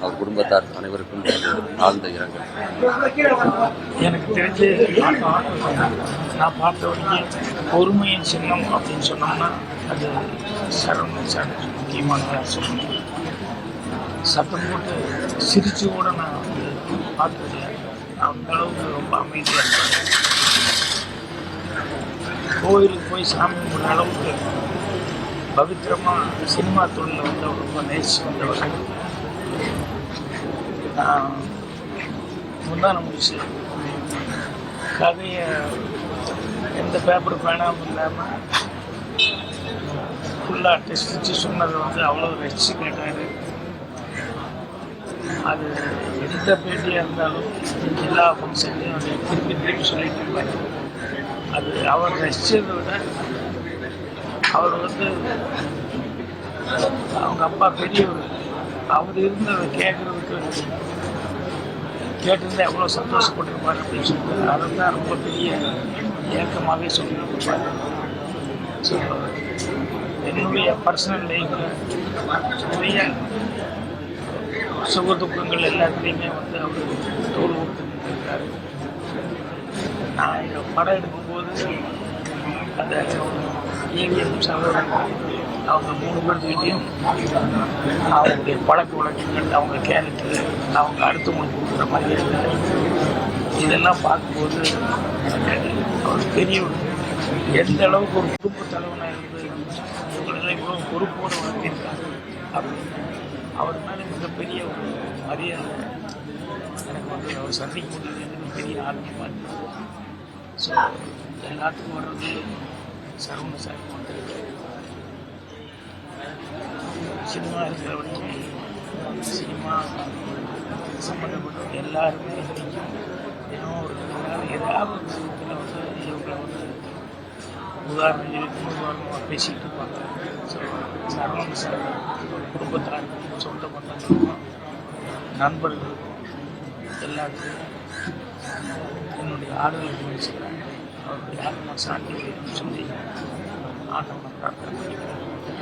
அவர் குடும்பத்தார் அனைவருக்கும் ஆழ்ந்த இரங்கல். எனக்கு தெரிஞ்சு நான் பார்த்த வரைக்கும் பொறுமையின் சின்னம் அப்படின்னு சொன்னோம்னா அது சரவணன் சார் முக்கியமானதாக சொல்லணும் சத்தம் போட்டு சிரிச்சு கூட நான் வந்து பார்த்ததில்லை. அந்த அளவுக்கு ரொம்ப அமைதியாக இருப்பாங்க கோயிலுக்கு போய் சாமி கும்பிட்ற அளவுக்கு பவித்திரமாக சினிமா தொழிலில் வந்து ரொம்ப நேசிச்சு வந்தவர் நான் முந்தான முடிச்சு. கதையை எந்த பேப்பர் வேணாமல் இல்லாமல் ஃபுல்லாக டெஸ்ட் சொன்னது வந்து அவ்வளோ ரசிச்சு கேட்டார் அது எந்த பேட்டியாக இருந்தாலும் எல்லா ஃபங்க்ஷன்லையும் அதை திருப்பி திருப்பி சொல்லிட்டு இருப்பார். அது அவர் ரசித்ததை விட அவர் வந்து அவங்க அப்பா பெரியவர். அவர் இருந்து அதை கேட்குறதுக்கு கேட்டிருந்தா எவ்வளோ சந்தோஷப்பட்டிருப்பார் அப்படின்னு சொல்லிட்டு அதை தான் ரொம்ப பெரிய ஏக்கமாகவே சொல்லியிருப்பார். ஸோ என்னுடைய பர்சனல் லைஃப்பில் நிறைய சுக துக்கங்கள் எல்லாத்துலேயுமே வந்து அவர் தோல் கொடுத்துட்டு நான் படம் எடுக்கும்போது அந்த ஏவிஎம் சகோதரன் அவங்க மூணு பேர்த்துக்கிட்டையும் அவங்களுடைய பழக்க வழக்கங்கள் அவங்க கேரக்டர் அவங்க அடுத்தவங்களுக்கு கொடுக்குற மரியாதை இதெல்லாம் பார்க்கும்போது ஒரு அவர் பெரிய ஒரு எந்த அளவுக்கு ஒரு குடும்ப தலைவனாக இருந்து உங்களெல்லாம் இவ்வளோ பொறுப்போடு வளர்த்திருக்காங்க அப்படின்னு அவர் மேலே மிகப்பெரிய ஒரு மரியாதை எனக்கு வந்து அவர் சந்திக்க முடியல பெரிய ஆர்வமாக இருந்தது. ஸோ எல்லாத்துக்கும் வர்றது சரவண சார் வந்து சினிமா இருக்கிற வரைக்கும் சினிமா சம்மந்தப்பட்ட எல்லாருமே இன்னைக்கும் தினம் ஒரு ஏதாவது ஒரு விஷயத்தில் வந்து இவங்களை வந்து உதாரணம் சொல்லி உதாரணமாக பேசிக்கிட்டு இருப்பாங்க ஸோ சரவண சார் குடும்பத்தார் சொந்த பந்தங்களுக்கும் நண்பர்களுக்கும் எல்லாத்துக்கும் என்னுடைய ஆறுதல் முடிச்சுக்கிறேன் அவருடைய ஆத்மா சாந்தி சொல்லி ஆண்டவனை பிரார்த்தனை பண்ணிக்கிறேன்